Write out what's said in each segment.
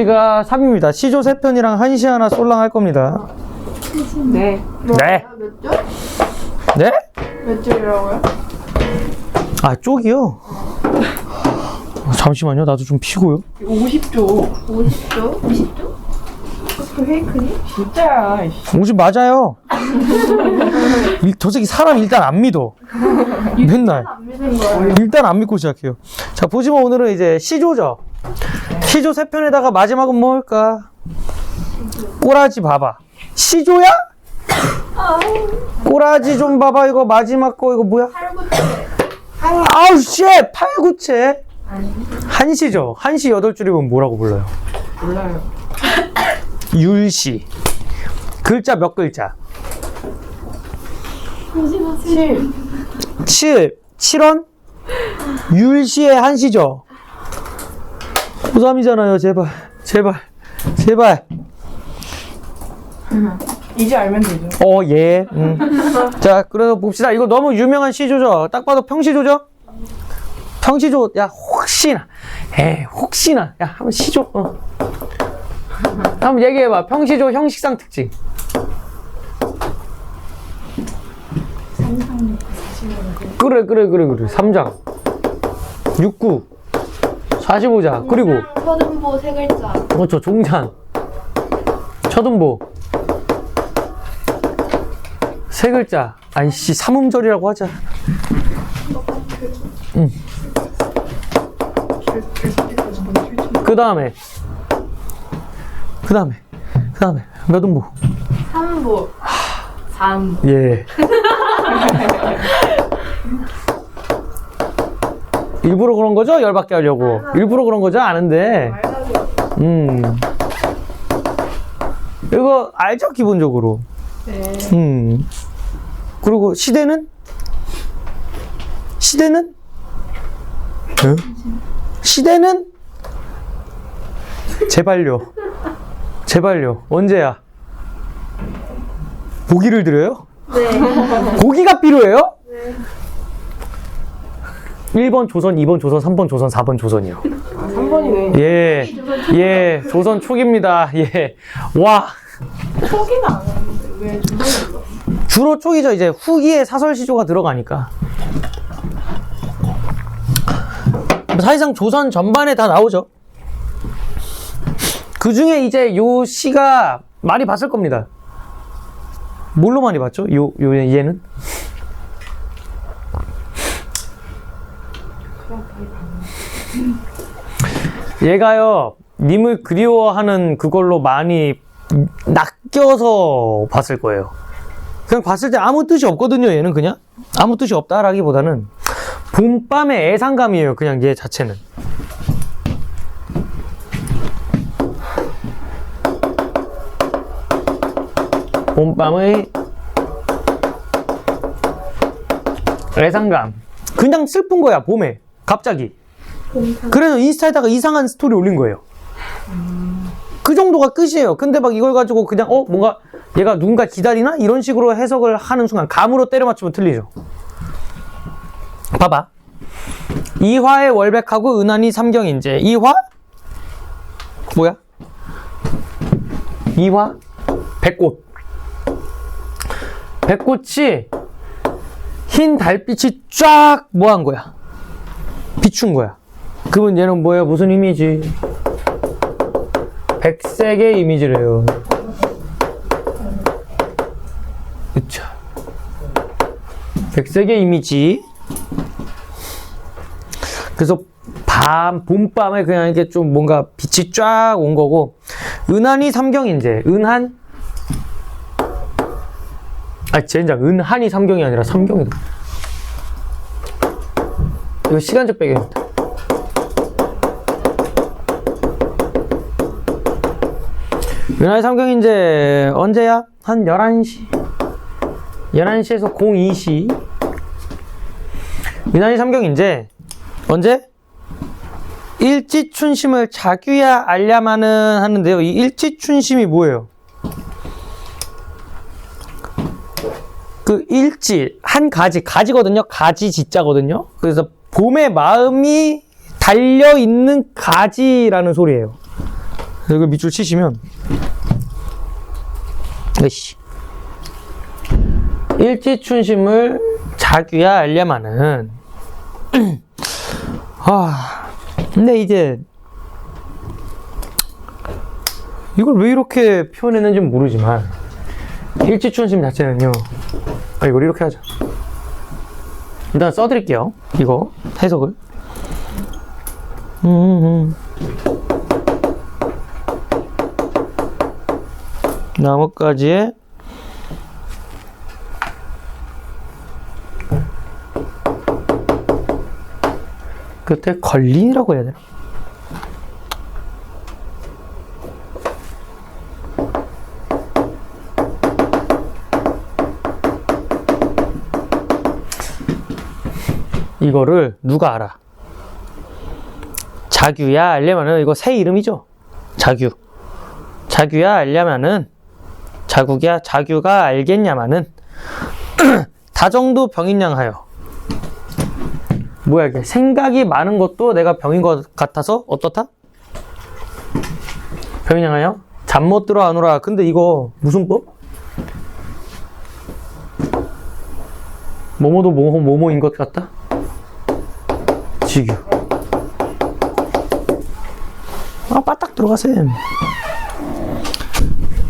시가 3입니다. 시조 3편이랑 한시 하나 쏠랑 할 겁니다. 네. 네. 몇 줄? 네? 몇 줄이라고요? 아, 쪽이요? 어, 잠시만요. 나도 좀 피고요. 50조. 50줄? 50줄? 그 페이크니? 진짜야. 이씨. 50 맞아요. 일- 저 새끼 사람 일단 안 믿어. 맨날. 안 믿은. 일단 안 믿고 시작해요. 자, 보시면 오늘은 이제 시조죠. 시조 세 편에다가 마지막은 뭘까? 꼬라지 봐봐. 시조야? 꼬라지 좀 봐봐. 이거 마지막 거 이거 뭐야? 아우 씨! 팔구체. 한시죠. 한시 여덟 줄이면 뭐라고 불러요? 몰라요. 율시. 글자 몇 글자? 7. 7. 7원? 율시의 한시죠. 고3이잖아요. 제발. 제발. 제발. 이제 알면 되죠. 어, 예. 음. 자, 그래서 봅시다. 이거 너무 유명한 시조죠. 딱 봐도 평시조죠? 평시조, 야, 혹시나. 에 혹시나. 야, 한번 시조, 어. 한번 얘기해봐. 평시조 형식상 특징. 그래, 그래, 그래, 그래. 3장. 69. 45자. 그리고, 서등보 세 글자. 그렇죠. 종찬. 첫음보. 세 글자. 아이씨, 삼음절이라고 하자. 응. 그 다음에. 그 다음에. 그 다음에. 몇 음보? 삼보. 삼. 예. 일부러 그런 거죠? 열받게 하려고. 일부러 그런 거죠? 아는데. 음. 이거 알죠? 기본적으로. 네. 음. 그리고 시대는? 시대는? 응? 시대는? 제발요. 제발요. 언제야? 보기를 드려요? 네. 고기가 필요해요? 1번 조선, 2번 조선, 3번 조선, 4번 조선이요. 3번이네. 예, 예, 조선 초기입니다. 예, 와. 포기는 안 하는데 왜 조선이 주로 초기죠. 이제 후기에 사설 시조가 들어가니까. 사실상 조선 전반에 다 나오죠. 그 중에 이제 요 시가 많이 봤을 겁니다. 뭘로 많이 봤죠? 요, 요, 얘는? 얘가요, 님을 그리워하는 그걸로 많이 낚여서 봤을 거예요. 그냥 봤을 때 아무 뜻이 없거든요, 얘는 그냥. 아무 뜻이 없다라기보다는 봄밤의 애상감이에요, 그냥 얘 자체는. 봄밤의 애상감. 그냥 슬픈 거야, 봄에. 갑자기. 그래서 인스타에다가 이상한 스토리 올린 거예요. 그 정도가 끝이에요. 근데 막 이걸 가지고 그냥 어 뭔가 얘가 누군가 기다리나 이런 식으로 해석을 하는 순간 감으로 때려 맞추면 틀리죠. 봐봐. 이화의 월백하고 은한이 삼경인제. 이화 뭐야? 이화 백꽃. 백꽃이 흰 달빛이 쫙 뭐 한 거야? 비춘 거야. 그러면 얘는 뭐야? 무슨 이미지? 백색의 이미지래요. 그쵸. 백색의 이미지. 그래서 밤, 봄밤에 그냥 이게 좀 뭔가 빛이 쫙 온 거고, 은한이 삼경인제, 은한? 아, 젠장, 은한이 삼경이 아니라 삼경이다. 이거 시간적 배경입니다. 은하의 삼경인제 언제야? 한 11시 11시에서 02시 은하의 삼경인제 언제? 일지춘심을 자규야 알야마는 하는데요 이 일지춘심이 뭐예요? 그 일지 한 가지 가지거든요 가지 지자거든요 그래서 봄의 마음이 달려 있는 가지라는 소리예요. 이거 밑줄 치시면 으씨. 일지춘심을 자규야 알려마는 아 근데 이제 이걸 왜 이렇게 표현했는지 는 모르지만 일지춘심 자체는요. 아 이걸 이렇게 하자. 일단 써드릴게요. 이거 해석을. 음, 나뭇가지에 끝에 걸린이라고 해야 되나? 이거를 누가 알아? 자규야 알려면은 이거 새 이름이죠? 자규. 자규야 알려면은 자국이야? 자규가 알겠냐마는 다정도 병인양하여. 뭐야 이게? 생각이 많은 것도 내가 병인 것 같아서 어떻다? 병인양하여? 잠 못 들어 안 오라. 근데 이거 무슨 법? 뭐뭐도 뭐뭐 뭐뭐인 것 같다? 지규. 아 빠딱 들어가셈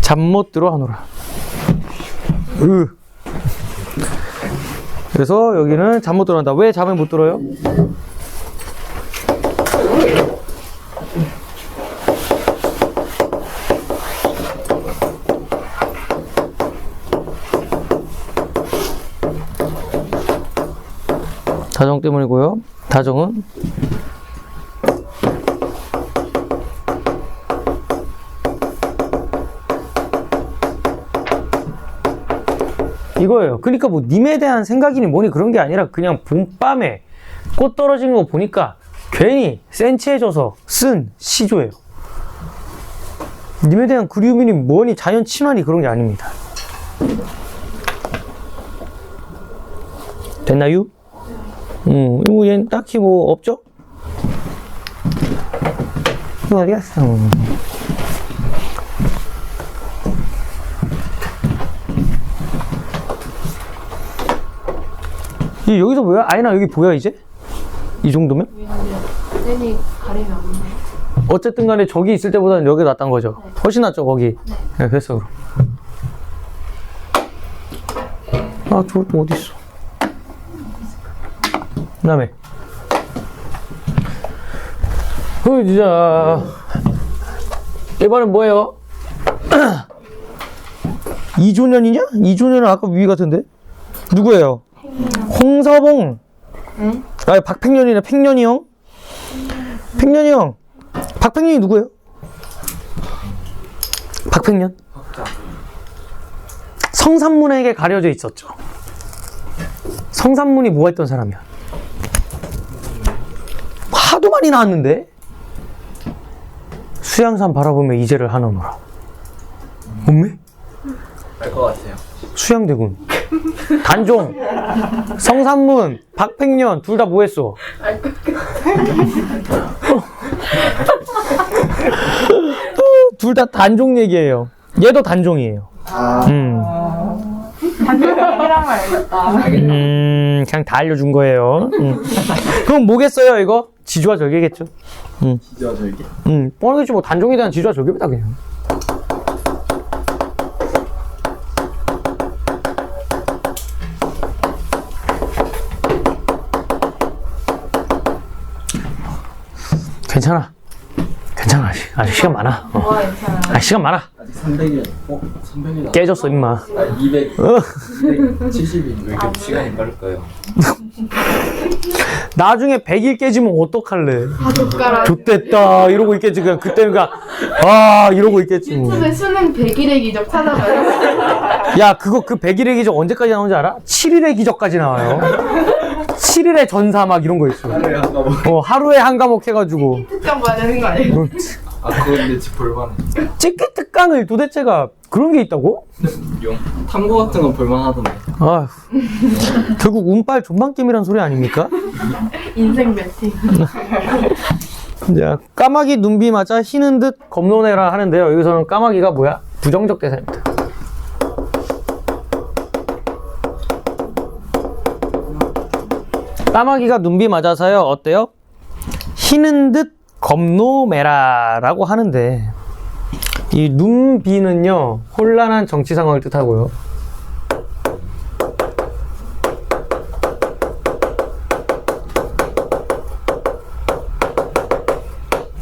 잠 못 들어 하노라. 으. 그래서 여기는 잠 못 들어간다. 왜 잠을 못 들어요? 다정 때문이고요. 다정은 이거예요. 그러니까 뭐 님에 대한 생각이니 뭐니 그런 게 아니라 그냥 봄밤에 꽃 떨어지는 거 보니까 괜히 센치해져서 쓴 시조예요. 님에 대한 그리움이니 뭐니 자연 친화니 그런 게 아닙니다. 됐나요? 음, 이거 얘는 딱히 뭐 없죠? 이거 어디 갔어? 여기서 뭐야? 아이나 여기 보여 이제? 이 정도면? 쌤이 가리면 안 돼. 어쨌든 간에 저기 있을 때보다는 여기 낫단 거죠. 훨씬 낫죠 거기. 네, 됐어 그럼. 아 저거 또 어디 있어? 그 다음에 그 진짜 이번엔 뭐예요? 이조년이냐? 이조년은 아까 위 같은데 누구예요? 홍서봉. 응? 아 박팽년이네 팽년이 형. 팽년이 형. 박팽년이 누구예요? 박팽년? 성산문에게 가려져 있었죠. 성산문이 뭐 했던 사람이야? 하도 많이 나왔는데? 수양산 바라보며 이제를 하노노라. 엄매? 알 것 같아요. 수양대군. 단종. 성산문. 박팽년. 둘 다 뭐 했어? 둘 다 단종 얘기예요. 얘도 단종이에요. 음. 얘기랑 알겠다. 음, 그냥 다 알려준 거예요. 음. 그럼 뭐겠어요, 이거? 지주와 절개겠죠. 진짜 저기. 음, 뻔하겠지, 뭐, 단종에 대한 지주와 절개입니다, 그냥. 괜찮아. 괜찮아. 아직, 아직 시간 많아. 어. 와, 괜찮아. 아, 시간 많아. 아직 300일. 어? 300일. 깨졌어, 임마. 아 200. 어. 270일. 왜 이렇게 시간이 빠를까요? 나중에 100일 깨지면 어떡할래? 아, 젓가락. 좋됐다. 이러고 있겠지. 그냥 그때 그니까, 아, 이러고 있겠지. 뭐. 유튜브에 수능 100일의 기적 찾아봐요. 야, 그거 그 100일의 기적 언제까지 나오는지 알아? 7일의 기적까지 나와요. 7일의 전사 막 이런 거 있어. 하루에 한 과목. 어, 하루에 한 과목 해가지고. 특강 봐야 되는 거 아니에요? 어, 아 그거 근데 집 볼만해. 찍기 특강을 도대체가 그런 게 있다고? 용 탐구 같은 건 볼만하던데. 아 결국 운빨 존망게임이란 소리 아닙니까? 인생 매팅. 자, 까마귀 눈비 맞아 희는 듯 겁노내라 하는데요. 여기서는 까마귀가 뭐야? 부정적 대사입니다. 까마귀가 눈비 맞아서요. 어때요? 희는 듯 겁노매라 라고 하는데 이 눈비는요 혼란한 정치 상황을 뜻하고요.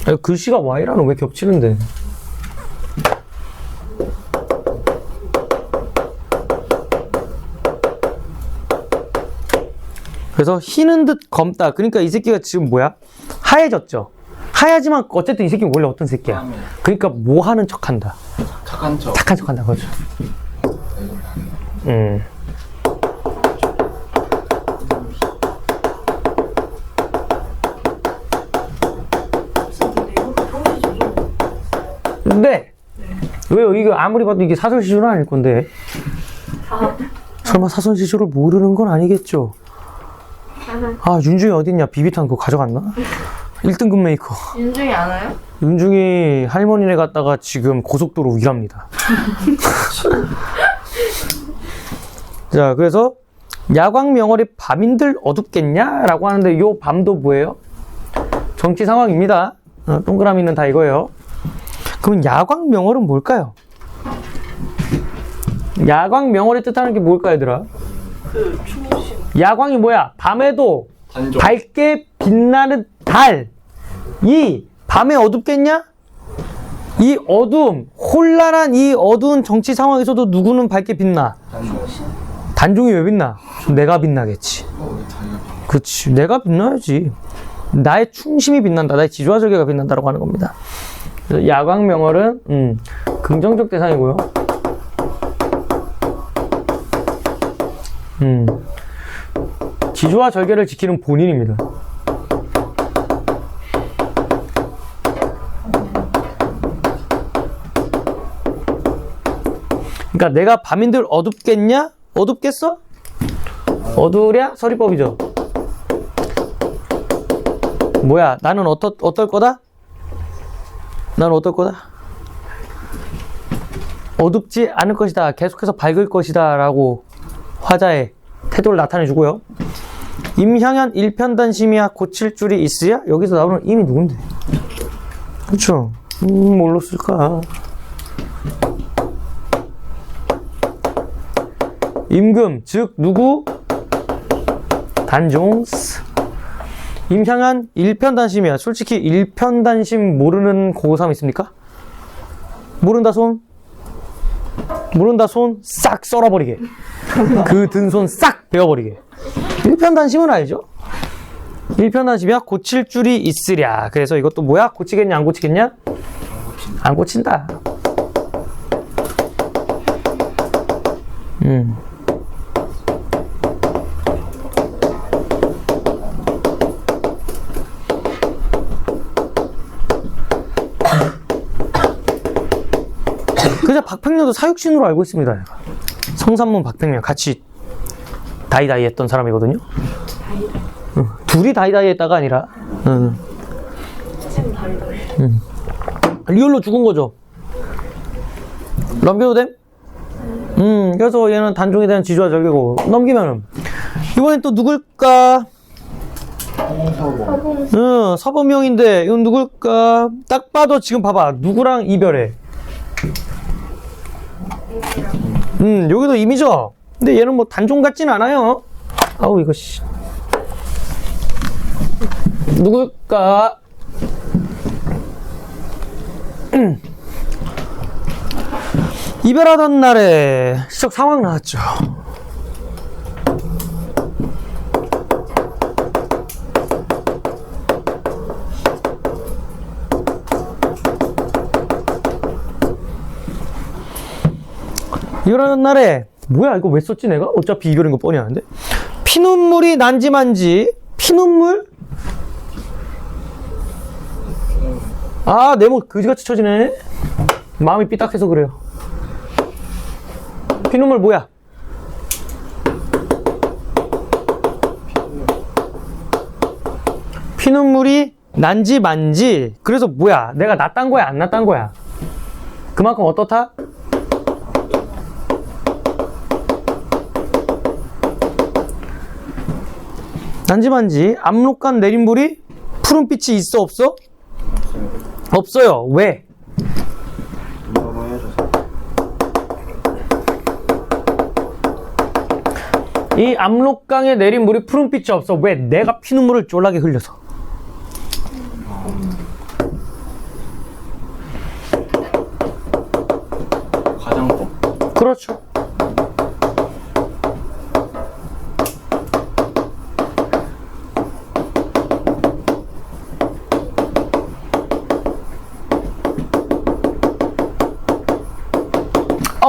야, 글씨가 Y라는 왜 겹치는데? 그래서 희는 듯 검다. 그러니까 이 새끼가 지금 뭐야? 하얘졌죠. 하얘지만 어쨌든 이 새끼는 원래 어떤 새끼야? 그러니까 뭐 하는 척한다. 착한 척. 착한 척한다. 그죠? 음. 근데 왜요? 이거 아무리 봐도 이게 사설 시조는 아닐 건데. 설마 사설 시조를 모르는 건 아니겠죠? 아 윤중이 어딨냐? 비비탄 그거 가져갔나? 1등급 메이커. 윤중이 안 와요? 윤중이 할머니네 갔다가 지금 고속도로 위랍니다. 자, 그래서 야광 명월이 밤인들 어둡겠냐 라고 하는데 요 밤도 뭐예요? 정치 상황입니다. 어, 동그라미는 다 이거예요. 그럼 야광 명월은 뭘까요? 야광 명월이 뜻하는 게 뭘까 얘들아? 야광이 뭐야? 밤에도 단종. 밝게 빛나는 달. 이 밤에 어둡겠냐? 이 어두움, 혼란한 이 어두운 정치 상황에서도 누구는 밝게 빛나? 단종. 단종이 왜 빛나? 내가 빛나겠지. 그렇지. 내가 빛나야지. 나의 충심이 빛난다. 나의 지조와 절개가 빛난다라고 하는 겁니다. 야광 명월은 음, 긍정적 대상이고요. 음, 지조와 절개를 지키는 본인입니다. 그러니까 내가 밤인들 어둡겠냐? 어둡겠어? 어두우랴? 서리법이죠. 뭐야? 나는 어떠, 어떨 거다? 나는 어떨 거다? 어둡지 않을 것이다. 계속해서 밝을 것이다. 라고 화자의 태도를 나타내 주고요. 임향연 일편단심이야 고칠 줄이 있으랴? 여기서 나오는 임이 누군데? 그쵸? 음, 쓸까? 임금, 즉, 누구? 단종스. 임향한 일편단심이야. 솔직히 일편단심 모르는 고3 있습니까? 모른다 손? 모른다 손 싹 썰어버리게. 그 든 손 싹 베어버리게. 일편단심은 알죠? 일편단심이야 고칠 줄이 있으랴. 그래서 이것도 뭐야? 고치겠냐 안 고치겠냐? 안 고친다. 음. 그저 박팽녀도 사육신으로 알고 있습니다. 성산문 박팽녀 같이 다이다이 했던 사람이거든요. 응, 둘이 다이다이 했다가 아니라 응. 응. 리얼로 죽은 거죠. 넘겨도 됨? 음, 그래서 얘는 단종에 대한 지주와 절개고 넘기면은 이번엔 또 누굴까? 응, 서범용인데 이건 누굴까? 딱 봐도 지금 봐봐 누구랑 이별해? 음, 여기도 임이죠? 근데 얘는 뭐 단종 같진 않아요. 아우, 이거, 씨. 누굴까? 음. 이별하던 날에 시적 상황 나왔죠. 이러는 날에 뭐야 이거 왜 썼지 내가? 어차피 이별인 거 뻔히 아는데 피눈물이 난지만지 피눈물? 아, 네모 그지같이 쳐지네. 마음이 삐딱해서 그래요. 피눈물 뭐야? 피눈물이 난지 만지. 그래서 뭐야? 내가 낫단 거야, 안 낫단 거야? 그만큼 어떻다? 난지만지 압록간 내림불이 푸른빛이 있어 없어? 없어요. 왜? 이 압록강에 내린 물이 푸른빛이 없어. 왜? 내가 피눈물을 쫄라게 흘려서. 과장법. 그렇죠.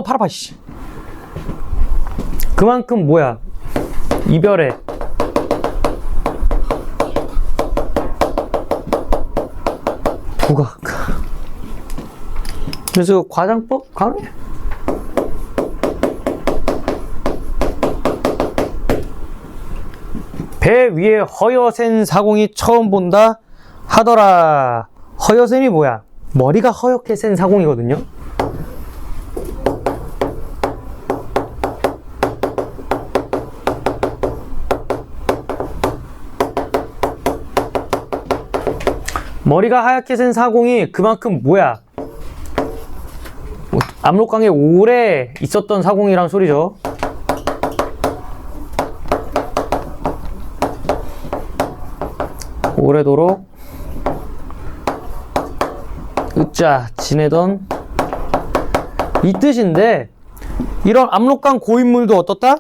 팔 아파, 씨. 그만큼 뭐야. 이별에. 부각. 그래서 과장법 가능해. 배 위에 허여센 사공이 처음 본다 하더라. 허여센이 뭐야? 머리가 허옇게 센 사공이거든요. 머리가 하얗게 센 사공이 그만큼 뭐야? 압록강에 오래 있었던 사공이란 소리죠. 오래도록 으짜 지내던 이 뜻인데 이런 압록강 고인물도 어떻다?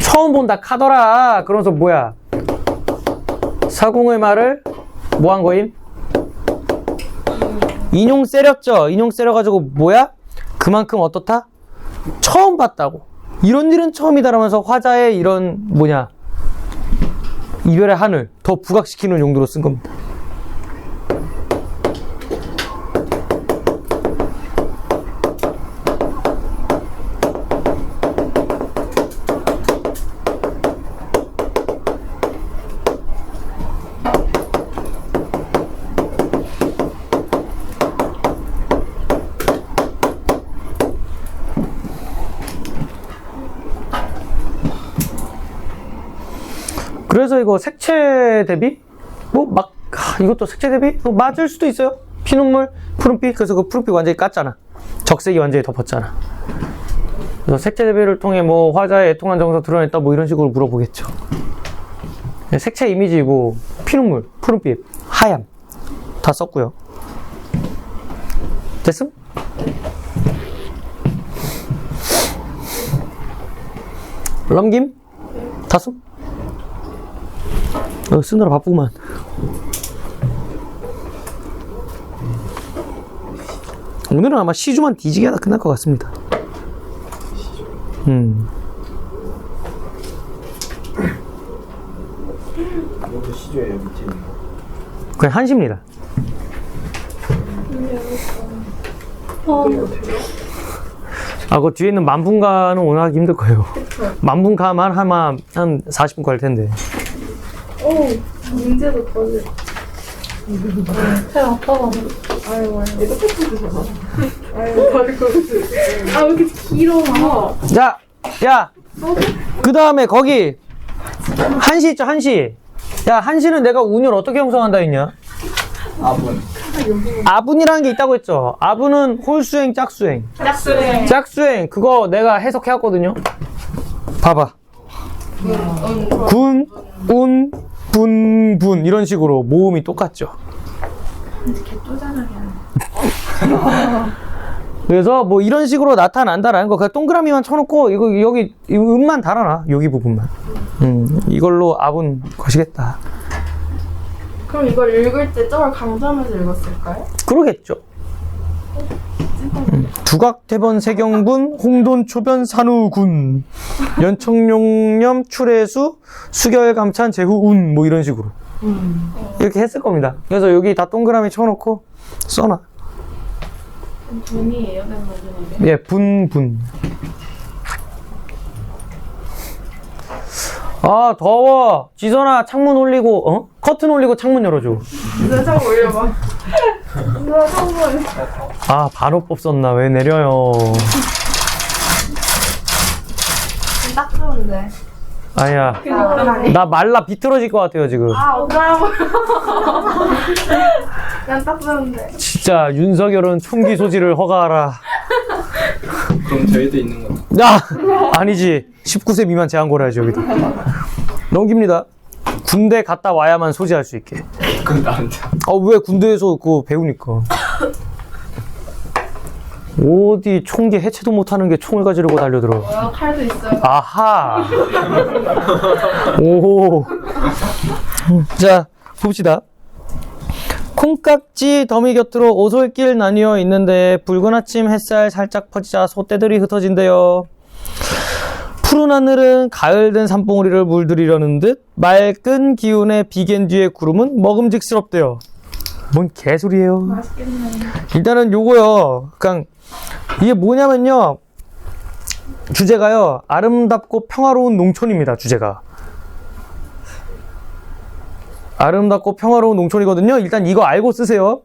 처음 본다 카더라 그러면서 뭐야 사공의 말을 뭐 한 거임? 인용 세렸죠 인용 세려가지고 뭐야? 그만큼 어떻다? 처음 봤다고 이런 일은 처음이다라면서 화자의 이런 뭐냐 이별의 하늘 더 부각시키는 용도로 쓴 겁니다. 이거 색채 대비 뭐막 이것도 색채 대비 뭐 맞을 수도 있어요. 피눈물, 푸른빛 그래서 그 푸른빛 완전히 깠잖아. 적색이 완전히 덮었잖아. 그래서 색채 대비를 통해 뭐 화자의 애통한 정서 드러냈다 뭐 이런 식으로 물어보겠죠. 네, 색채 이미지 뭐 피눈물, 푸른빛, 하얀 다 썼고요. 됐음? 넘김? 다 쓴? 어, 쓰느라 바쁘구만. 오늘은 아마 시주만 뒤지게 하다 끝날 것 같습니다. 음. 이것도 시조예요 밑에 있는 거. 그냥 한시입니다. 아, 그 뒤에 있는 만분가는 오늘 하기 힘들 거예요. 만분가만 하면 한 40분 걸릴 텐데. 오, 문제도 터질. 배 아파가지고. 아유, 아유. 아유, 다리 걸지. 아, 왜 이렇게 길어? 자, 야! 그 다음에 거기, 한시 있죠, 한시. 야, 한시는 내가 운율 어떻게 형성한다 했냐? 아분. 아분이라는 게 있다고 했죠. 아분은 홀수행, 짝수행. 짝수행. 짝수행, 그거 내가 해석해왔거든요. 봐봐. 군, 운, 분, 분. 이런 식으로 모음이 똑같죠. 그래서 뭐 이런 식으로 나타난다라는 거 그냥 동그라미만 쳐놓고 이거 여기 이 음만 달아놔 여기 부분만 음 이걸로 아분 것이겠다 그럼 이걸 읽을 때 저걸 강조하면서 읽었을까요? 그러겠죠 음, 두각대번 세경분 홍돈 초변 산후군 연청룡염 출해수 수결 감찬 제후운 뭐 이런 식으로 음. 이렇게 했을 겁니다. 그래서 여기 다 동그라미 쳐놓고 써놔. 분이에요? 예, 분, 분. 아, 더워. 지선아, 창문 올리고, 어? 커튼 올리고 창문 열어줘. 누나 참 올려봐. 누나 한번 아, 바로법 썼나? 왜 내려요? 딱 좋은데. 아야, 아, 나 말라 비틀어질 것 같아요, 지금. 아 어쩌라고. 난딱 좋은데. 진짜 윤석열은 총기 소지를 허가하라. 그럼 저희도 있는 거죠. 야! 아니지. 19세 미만 제한 걸어야지, 여기도. 넘깁니다. 군대 갔다 와야만 소지할 수 있게. 그건 나한테. 아, 왜 군대에서 그거 배우니까. 어디 총기 해체도 못하는 게 총을 가지려고 달려들어. 뭐야 칼도 있어요. 아하. 오. 자, 봅시다. 콩깍지 더미 곁으로 오솔길 나뉘어 있는데 붉은 아침 햇살 살짝 퍼지자 소떼들이 흩어진대요. 푸른 하늘은 가을 든 산봉우리를 물들이려는 듯 맑은 기운의 비견 뒤의 구름은 먹음직스럽대요. 뭔 개소리예요. 맛있겠네. 일단은 요거요. 그냥 이게 뭐냐면요. 주제가요. 아름답고 평화로운 농촌입니다. 주제가. 아름답고 평화로운 농촌이거든요. 일단 이거 알고 쓰세요.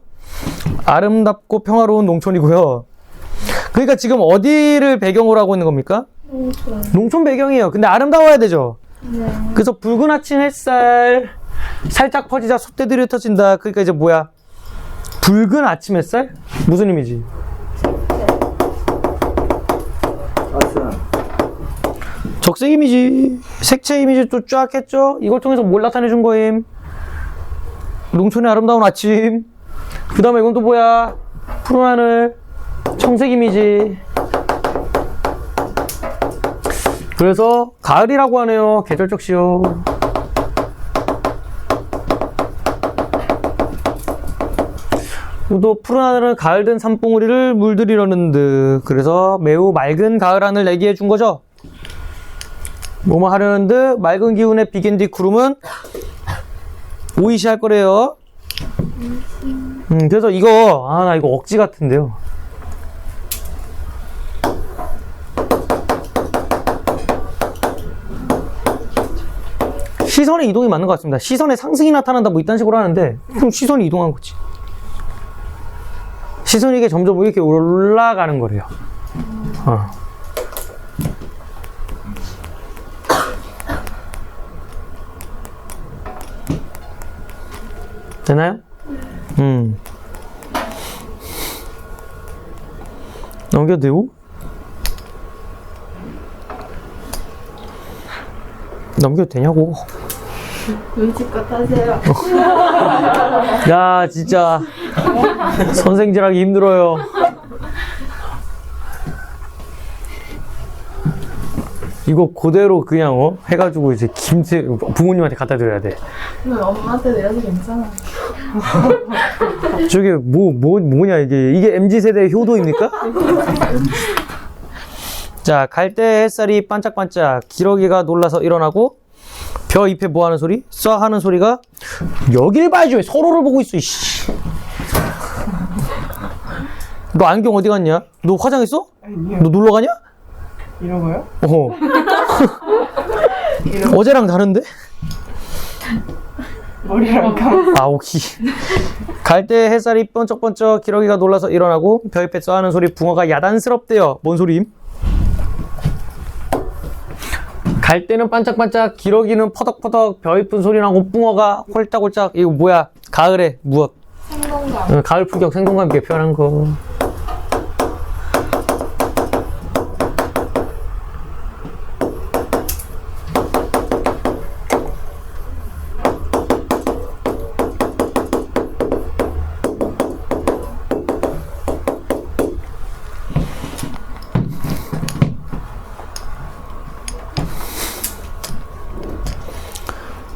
아름답고 평화로운 농촌이고요. 그러니까 지금 어디를 배경으로 하고 있는 겁니까? 농촌. 배경이에요. 근데 아름다워야 되죠. 네. 그래서 붉은 아침 햇살 살짝 퍼지자 솥대들이 흩어진다. 그러니까 이제 뭐야? 붉은 아침 햇살? 무슨 의미지? 아스는 적색 이미지, 색채 이미지 또 쫙 했죠? 이걸 통해서 뭘 나타내 준 거임? 농촌의 아름다운 아침. 그 다음에 이건 또 뭐야? 푸른 하늘, 청색 이미지. 그래서 가을이라고 하네요. 계절적 시요. 또 푸른 하늘은 가을 든 산봉우리를 물들이려는 듯. 그래서 매우 맑은 가을 하늘 내기해 준 거죠. 뭐뭐 하려는 듯 맑은 기운의 비겐디 구름은 오이시 할 거래요. 음, 그래서 이거, 아, 나 이거 억지 같은데요. 시선의 이동이 맞는 것 같습니다. 시선의 상승이 나타난다, 뭐 이딴 식으로 하는데, 그럼 시선이 이동한 거지. 시선이 이게 점점 이렇게 올라가는 거래요. 어. 되나요? 음. 넘겨도 되고? 넘겨도 되냐고. 눈치껏 하세요. 야, 진짜. 선생질하기 힘들어요. 이거 그대로 그냥, 어? 해가지고 이제 김치, 부모님한테 갖다 드려야 돼. 엄마한테 내려서 괜찮아. 저게 뭐, 뭐, 뭐냐, 이게. 이게 MZ세대의 효도입니까? 자, 갈 때 햇살이 반짝반짝, 기러기가 놀라서 일어나고, 벼 잎에 뭐 하는 소리? 쏴 하는 소리가, 여길 봐야지, 왜 서로를 보고 있어, 이씨. 너 안경 어디 갔냐? 너 화장했어? 아니요. 너 놀러 가냐? 이런 거요? 어. 어제랑 다른데? 머리랑 감. 아, 오키. 갈 때 햇살이 번쩍번쩍 기러기가 놀라서 일어나고 벼 잎에 쏴하는 소리 붕어가 야단스럽대요. 뭔 소리임? 갈 때는 반짝반짝 기러기는 퍼덕퍼덕 벼잎은 소리 나고 붕어가 홀짝홀짝 이거 뭐야? 가을에 무엇? 생동감. 어, 가을 풍경 생동감 있게 표현한 거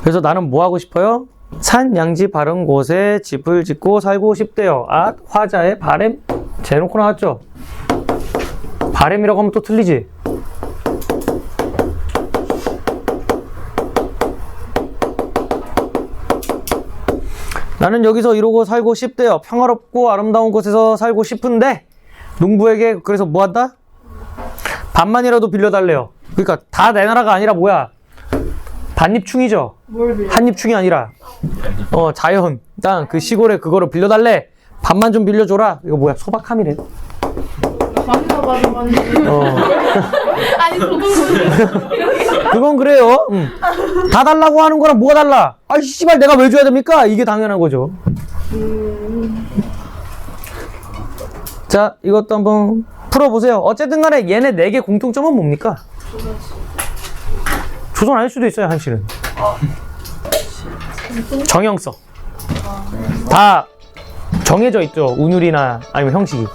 그래서 나는 뭐 하고 싶어요? 산 양지 바른 곳에 집을 짓고 살고 싶대요. 아, 화자의 바램? 재놓고 나왔죠? 바램이라고 하면 또 틀리지? 나는 여기서 이러고 살고 싶대요. 평화롭고 아름다운 곳에서 살고 싶은데 농부에게 그래서 뭐 한다? 반만이라도 빌려달래요. 그러니까 다 내 나라가 아니라 뭐야? 반입충이죠. 한입충이 아니라 어 자연 땅 그 시골에 그거를 빌려달래. 반만 좀 빌려줘라. 이거 뭐야? 소박함이래. 어. 아니 그건 그래요. 음. 다 달라고 하는 거랑 뭐가 달라? 아, 씨발, 내가 왜 줘야 됩니까? 이게 당연한 거죠. 자, 이것도 한번 풀어보세요. 어쨌든 간에 얘네 네 개 공통점은 뭡니까? 조선 아닐 수도 있어요, 한씨는. 정형성. 다 정해져 있죠. 운율이나 아니면 형식이.